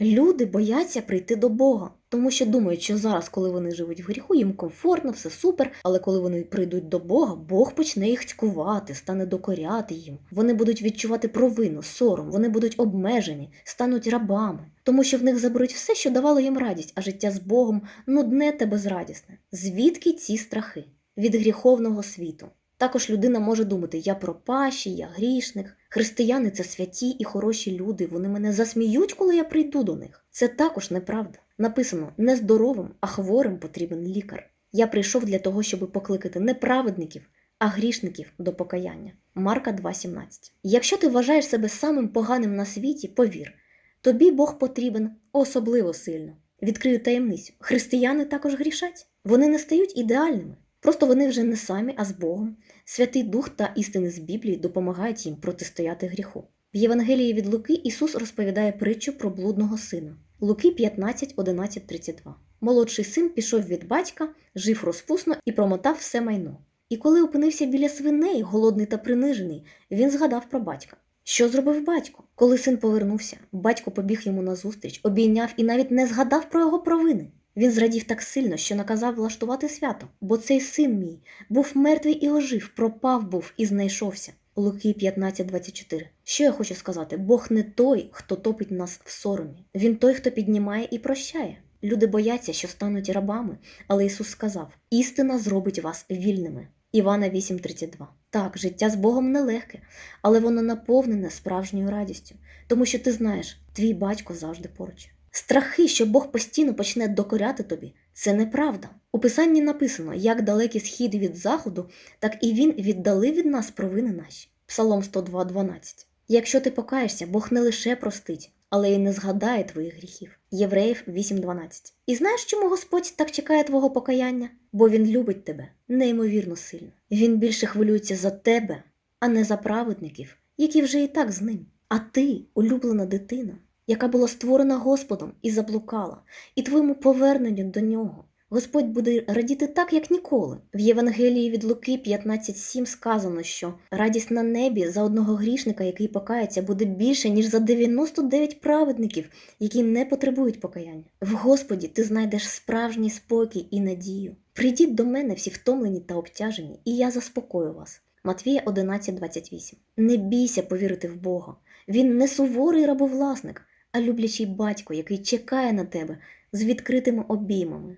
Люди бояться прийти до Бога, тому що думають, що зараз, коли вони живуть в гріху, їм комфортно, все супер. Але коли вони прийдуть до Бога, Бог почне їх цькувати, стане докоряти їм. Вони будуть відчувати провину, сором, вони будуть обмежені, стануть рабами, тому що в них заберуть все, що давало їм радість, а життя з Богом нудне та безрадісне. Звідки ці страхи? Від гріховного світу. Також людина може думати: я пропащий, я грішник. Християни це святі і хороші люди. Вони мене засміють, коли я прийду до них. Це також неправда. Написано: не здоровим, а хворим потрібен лікар. Я прийшов для того, щоб покликати не праведників, а грішників до покаяння. Марка 2.17. Якщо ти вважаєш себе самим поганим на світі, повір, тобі Бог потрібен особливо сильно. Відкрию таємницю. Християни також грішать. Вони не стають ідеальними. Просто вони вже не самі, а з Богом. Святий Дух та істини з Біблії допомагають їм протистояти гріху. В Євангелії від Луки Ісус розповідає притчу про блудного сина. Луки 15, 11, 32. Молодший син пішов від батька, жив розпусно і промотав все майно. І коли опинився біля свиней, голодний та принижений, він згадав про батька. Що зробив батько? Коли син повернувся, батько побіг йому назустріч, обійняв і навіть не згадав про його провини. Він зрадів так сильно, що наказав влаштувати свято, бо цей син мій був мертвий і ожив, пропав був і знайшовся. Луки 15.24. Що я хочу сказати? Бог не той, хто топить нас в соромі. Він той, хто піднімає і прощає. Люди бояться, що стануть рабами, але Ісус сказав: істина зробить вас вільними. Івана 8.32. Так, життя з Богом нелегке, але воно наповнене справжньою радістю, тому що ти знаєш, твій батько завжди поруч. Страхи, що Бог постійно почне докоряти тобі, це неправда. У Писанні написано, як далекий схід від заходу, так і він віддалив від нас провини наші. Псалом 102.12. Якщо ти покаєшся, Бог не лише простить, але й не згадає твоїх гріхів. Євреїв 8.12. І знаєш, чому Господь так чекає твого покаяння? Бо Він любить тебе неймовірно сильно. Він більше хвилюється за тебе, а не за праведників, які вже і так з ним. А ти, улюблена дитина, яка була створена Господом і заблукала, і твоєму поверненню до нього. Господь буде радіти так, як ніколи. В Євангелії від Луки 15.7 сказано, що радість на небі за одного грішника, який покається, буде більше, ніж за 99 праведників, які не потребують покаяння. В Господі ти знайдеш справжній спокій і надію. Прийдіть до мене всі втомлені та обтяжені, і я заспокою вас. Матвія 11.28. Не бійся повірити в Бога. Він не суворий рабовласник, а люблячий батько, який чекає на тебе з відкритими обіймами.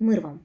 Мир вам!